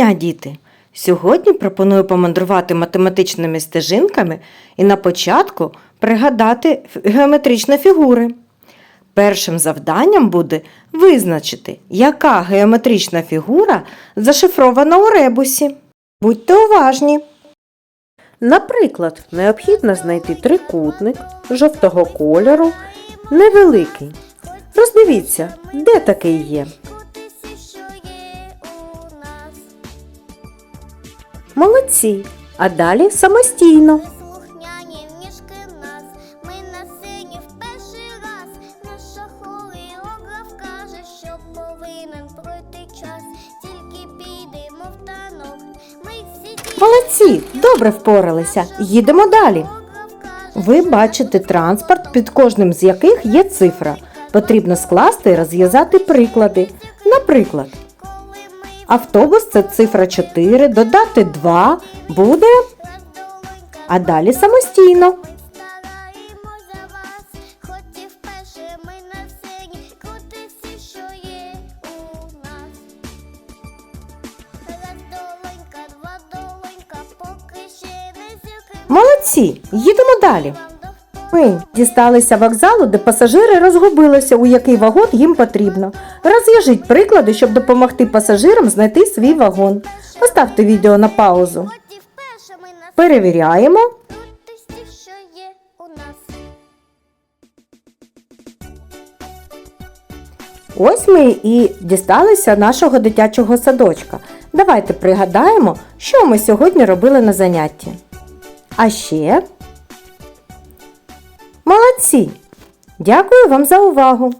дня, діти! Сьогодні пропоную помандрувати математичними стежинками і на початку пригадати геометричні фігури. Першим завданням буде визначити, яка геометрична фігура зашифрована у ребусі. Будьте уважні. Наприклад, необхідно знайти трикутник жовтого кольору, невеликий. Роздивіться, де такий є. Танок. Ми всі діти. Молодці, добре впоралися. Їдемо далі. Ви бачите транспорт, під кожним з яких є цифра. Потрібно скласти і розв'язати приклади. Наприклад, автобус це цифра 4, додати 2 буде, а далі самостійно. Молодці, їдемо далі. Ми дісталися вокзалу, де пасажири розгубилися, у який вагон їм потрібно. Розв'яжіть приклади, щоб допомогти пасажирам знайти свій вагон. Поставте відео на паузу. Перевіряємо. Ось ми і дісталися нашого дитячого садочка. Давайте пригадаємо, що ми сьогодні робили на занятті. А ще молодці! Дякую вам за увагу!